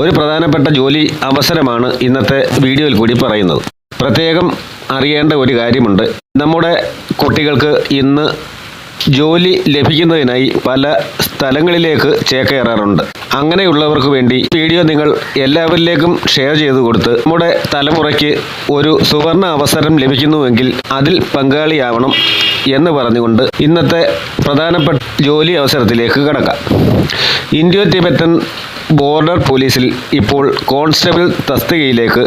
ഒരു പ്രധാനപ്പെട്ട ജോലി അവസരമാണ് ഇന്നത്തെ വീഡിയോയിൽ കൂടി പറയുന്നത്. പ്രത്യേകം അറിയേണ്ട ഒരു കാര്യമുണ്ട്. നമ്മുടെ കുട്ടികൾക്ക് ഇന്ന് ജോലി ലഭിക്കുന്നതിനായി പല സ്ഥലങ്ങളിലേക്ക് ചേക്കേറാറുണ്ട്. അങ്ങനെയുള്ളവർക്ക് വേണ്ടി വീഡിയോ നിങ്ങൾ എല്ലാവരിലേക്കും ഷെയർ ചെയ്തു കൊടുത്ത് നമ്മുടെ തലമുറയ്ക്ക് ഒരു സുവർണ അവസരം ലഭിക്കുന്നുവെങ്കിൽ അതിൽ പങ്കാളിയാവണം എന്ന് പറഞ്ഞുകൊണ്ട് ഇന്നത്തെ പ്രധാനപ്പെട്ട ജോലി അവസരത്തിലേക്ക് കടക്കാം. ഇൻഡോ ടിബറ്റൻ ബോർഡർ പോലീസിൽ ഇപ്പോൾ കോൺസ്റ്റബിൾ തസ്തികയിലേക്ക്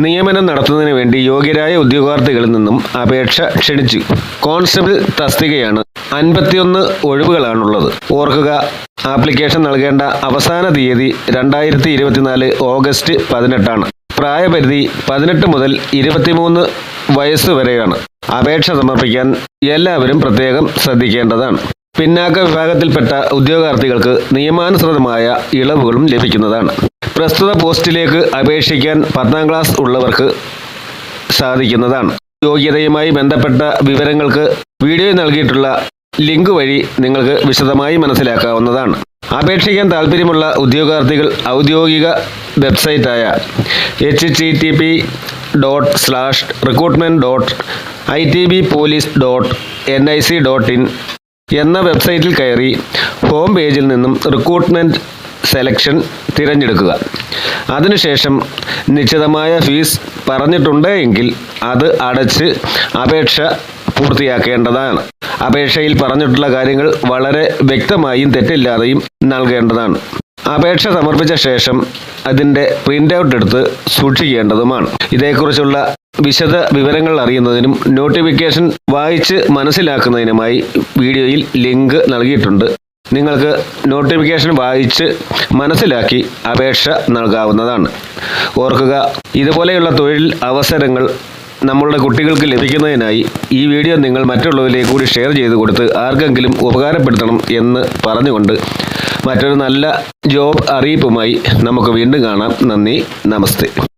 നിയമനം നടത്തുന്നതിന് വേണ്ടി യോഗ്യരായ ഉദ്യോഗാർത്ഥികളിൽ നിന്നും അപേക്ഷ ക്ഷണിച്ചു. കോൺസ്റ്റബിൾ തസ്തികയാണ് അൻപത്തിയൊന്ന് ഒഴിവുകളാണുള്ളത്. ഓർക്കുക ആപ്ലിക്കേഷൻ നൽകേണ്ട അവസാന തീയതി രണ്ടായിരത്തി ഇരുപത്തിനാല് ഓഗസ്റ്റ് പതിനെട്ടാണ്. പ്രായപരിധി പതിനെട്ട് മുതൽ ഇരുപത്തിമൂന്ന് വയസ്സ് വരെയാണ്. അപേക്ഷ സമർപ്പിക്കാൻ എല്ലാവരും പ്രത്യേകം ശ്രദ്ധിക്കേണ്ടതാണ്. പിന്നാക്ക വിഭാഗത്തിൽപ്പെട്ട ഉദ്യോഗാർത്ഥികൾക്ക് നിയമാനുസൃതമായ ഇളവുകളും ലഭിക്കുന്നതാണ്. പ്രസ്തുത പോസ്റ്റിലേക്ക് അപേക്ഷിക്കാൻ പത്താം ക്ലാസ് ഉള്ളവർക്ക് സാധിക്കുന്നതാണ്. യോഗ്യതയുമായി ബന്ധപ്പെട്ട വിവരങ്ങൾക്ക് വീഡിയോ നൽകിയിട്ടുള്ള ലിങ്ക് വഴി നിങ്ങൾക്ക് വിശദമായി മനസ്സിലാക്കാവുന്നതാണ്. അപേക്ഷിക്കാൻ താല്പര്യമുള്ള ഉദ്യോഗാർത്ഥികൾ ഔദ്യോഗിക വെബ്സൈറ്റായ H T T P dot slash recruitment dot I T B police dot N I C dot in എന്ന വെബ്സൈറ്റിൽ കയറി ഹോം പേജിൽ നിന്നും റിക്രൂട്ട്മെന്റ് സെലക്ഷൻ തിരഞ്ഞെടുക്കുക. അതിനുശേഷം നിശ്ചിതമായ ഫീസ് പറഞ്ഞിട്ടുണ്ട് എങ്കിൽ അത് അടച്ച് അപേക്ഷ പൂർത്തിയാക്കേണ്ടതാണ്. അപേക്ഷയിൽ പറഞ്ഞിട്ടുള്ള കാര്യങ്ങൾ വളരെ വ്യക്തമായും തെറ്റില്ലാതെയും നൽകേണ്ടതാണ്. അപേക്ഷ സമർപ്പിച്ച ശേഷം അതിന്റെ പ്രിന്റ് ഔട്ട് എടുത്ത് സൂക്ഷിക്കേണ്ടതുമാണ്. ഇതേക്കുറിച്ചുള്ള വിശദ വിവരങ്ങൾ അറിയുന്നതിനും നോട്ടിഫിക്കേഷൻ വായിച്ച് മനസ്സിലാക്കുന്നതിനുമായി വീഡിയോയിൽ ലിങ്ക് നൽകിയിട്ടുണ്ട്. നിങ്ങൾക്ക് നോട്ടിഫിക്കേഷൻ വായിച്ച് മനസ്സിലാക്കി അപേക്ഷ നൽകാവുന്നതാണ്. ഓർക്കുക ഇതുപോലെയുള്ള തൊഴിൽ അവസരങ്ങൾ നമ്മളുടെ കുട്ടികൾക്ക് ലഭിക്കുന്നതിനായി ഈ വീഡിയോ നിങ്ങൾ മറ്റുള്ളവരിലേക്ക് കൂടി ഷെയർ ചെയ്ത് കൊടുത്ത് ആർക്കെങ്കിലും ഉപകാരപ്പെടുത്തണം എന്ന് പറഞ്ഞുകൊണ്ട് മറ്റൊരു നല്ല ജോബ് അറിയിപ്പുമായി നമുക്ക് വീണ്ടും കാണാം. നന്ദി. നമസ്തേ.